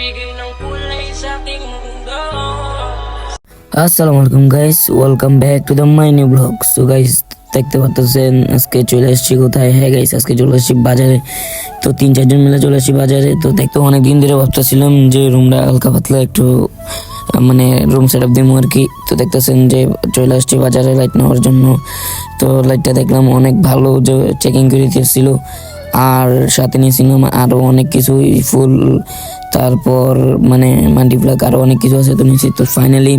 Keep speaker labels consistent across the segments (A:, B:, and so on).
A: magbigay ng kulay sa ating mundo.
B: আসসালামু আলাইকুম guys welcome back to the my new blog guys দেখতে পাচ্ছেন আজকে চলে এসেছি কোথায়? হ্যাঁ গাইস আজকে চলে এসেছি বাজারে। তো তিন চারজন মিলে চলে এসেছি বাজারে। তো দেখতে অনেক দিন ধরে ভাবতেছিলাম যে রুমটা হালকা পাতলা একটু মানে রুম সেট আপ দিবো আর কি। তো দেখতেছেন যে চলে আসছি বাজারে লাইট নেওয়ার জন্য। তো লাইটটা দেখলাম অনেক ভালো যে চেকিং করে দিয়েছিল। আর সাথে নিয়েছিলাম আরও অনেক কিছুই, ফুল তারপর মানে মাল্টি প্লাগ আরও অনেক কিছু আছে তো নিয়েছি তো ফাইনালি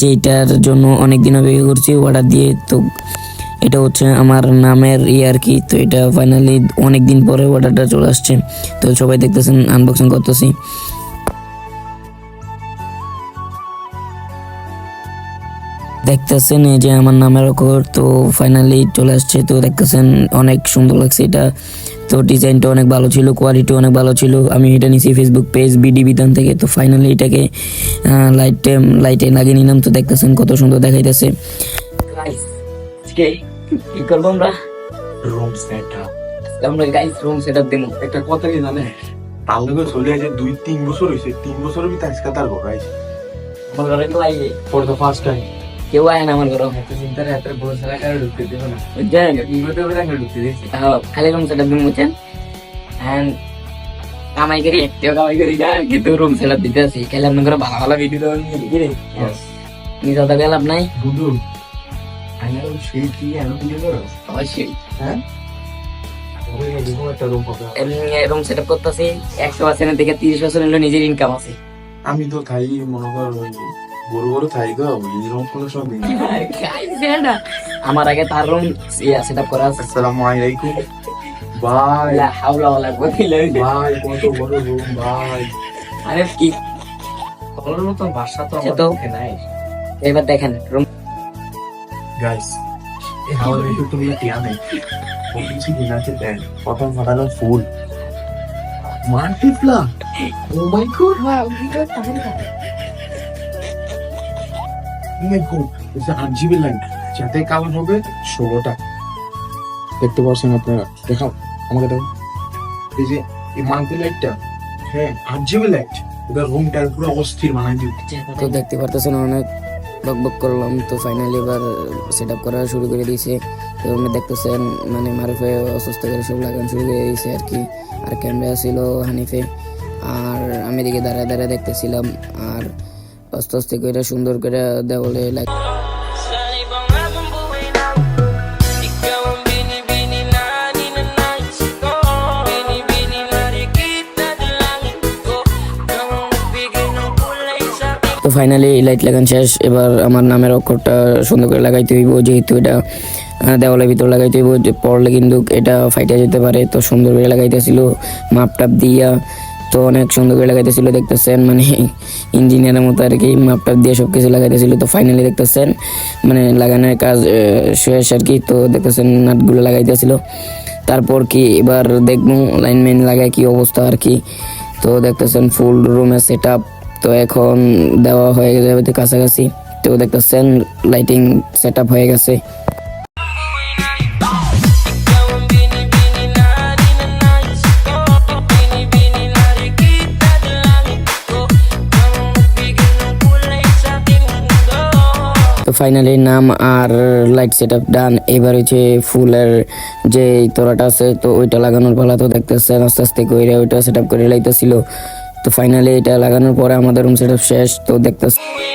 B: যেটার জন্য অনেক দিন অপেক্ষা করছি অর্ডার দিয়ে তো এটা হচ্ছে আমার নামের ই আর কি। তো এটা ফাইনালি অনেক দিন পরে অর্ডারটা চলে আসছে। তো সবাই দেখতেছেন আনবক্সিং করতেছি। দেখতেছেন এই যে আমার নামের অক্ষর, তো ফাইনালি চলে আসছে। তো দেখতেছেন অনেক সুন্দর লাগছে এটা। তো ডিজাইনটা অনেক ভালো ছিল কোয়ালিটি অনেক ভালো ছিল। আমি এটা নিয়েছি ফেসবুক পেজ বিডি বিধান থেকে। তো ফাইনালি এটাকে লাইটে লাইটে লাগিয়ে নিলাম। তো দেখতেছেন কত সুন্দর দেখাইতেছে। কি করব আমরা?
C: রুম
B: আমরা গাইস রুম সেট আপ দেবো
C: একটা কথা কি জানে তার লগে চলে আছে দুই তিন বছর হয়েছে তিন বছরের ভিতরে আজকে তার ঘর আইছে। ফর দ্য ফার্স্ট টাইম
B: কেউ আয় না আমার
C: চিন্তার হাতের বড় ছেলে কারে ঢুকতে দিব না।
B: বুঝছেন?
C: ইনভার্টার করে ঢুকতে দিয়েছি।
B: হ্যাঁ, খালি রুম সেট দিন বুঝছেন? কামাই করি একটিও কামাই করি না কিন্তু রুম সেট দিতে আসি খালি আপনার ভালো ভালো ভিডিও দেবেন কি রে? নিজে তো লাভ নাই।
C: বুধু আমি সেই কি এমন ভিডিও করো?
B: অবশ্যই।
C: হ্যাঁ? রুম
B: সেট আপ করতেছি একশো পার্সেন্টের থেকে তিরিশ পার্সেন্ট হলো নিজের ইনকাম আছে।
C: আমি তো থাই মনে কর বড় বড় থাই তো এরকম কোনো সব দিন।
B: আমার আগে তার রুম সেট আপ করা আছে।
C: আসসালামু আলাইকুম। বাই
B: লা হাওলা ওয়ালা কুওয়াতা ইল্লা বিল্লাহ।
C: বাই কত বড় রুম বাই
B: আরে কি?
C: বলার মতো ভাষা তো আমার নাই।
B: এবার দেখেন রুম
C: গাইস এই হাওয়ার একটু তুমি টিয়া নেই। কিছু দিনাতে দেন প্রথম ফাটানো ফুল। মাল্টিপ্লা ও মাই গড গড এটা আট জিবি লাইন যাতে কালার হবে ষোলোটা। দেখতে পাচ্ছেন আপনারা, দেখাও, আমাকে দাও এই যে এই মাল্টি লাইটটা হ্যাঁ আট জিবি লাইট এটা রুমটা পুরো অস্থির বানাই দিচ্ছে।
B: তো দেখতে পারতেছেন, অনেক বক বক করলাম। তো ফাইনালি এবার সেট আপ করা শুরু করে দিয়েছে। তো আপনি দেখতেছেন মানে মারুফে অসুস্থ করে সব লাগানো শুরু করে দিয়েছে আর কি। আর ক্যামেরা ছিল হানিফে। আর আমি এদিকে দাঁড়ায় দাঁড়ায় দেখতেছিলাম। আর আস্তে আস্তে করে সুন্দর করে দেওয়ালে
A: aking
B: তো ফাইনালি লাইট লাগান শেষ। এবার আমার নামের অক্ষরটা সুন্দর করে লাগাইতে হইব, যেহেতু এটা দেওয়ালের ভিতর লাগাইতে হইব পড়লে কিন্তু এটা ফাইটা যেতে পারে। তো সুন্দর করে লাগাইতেছিল মাপ টাপ দিয়া তো অনেক সুন্দর করে লাগাইতেছিল, দেখতেছেন? মানে ইঞ্জিনিয়ারের মতো আর কি মাপ টাপ দিয়ে সব কিছু লাগাইতেছিল। তো ফাইনালি দেখতেছেন মানে লাগানোর কাজ শেষ আর কি। তো দেখতেছেন, নাটগুলো লাগাইতেছিল। তারপর কি এবার দেখব লাইনম্যান লাগায় কি অবস্থা আর কি। তো দেখতেছেন ফুল রুমের সেট তো এখন দেওয়া হয়ে যাবে কাছাকাছি। তো দেখতেছেন লাইটিং সেট হয়ে গেছে। তো ফাইনালি নাম আর লাইট সেট আপ ডান এবার হচ্ছে ফুলের যে তোরাটা আছে, তো ওইটা লাগানোর পালা তো দেখতেছেন, আস্তে আস্তে করে ওইটা সেট আপ করে লাইতেছিল। তো ফাইনালি এটা লাগানোর পরে আমাদের রুম সেট আপ শেষ, তো
A: na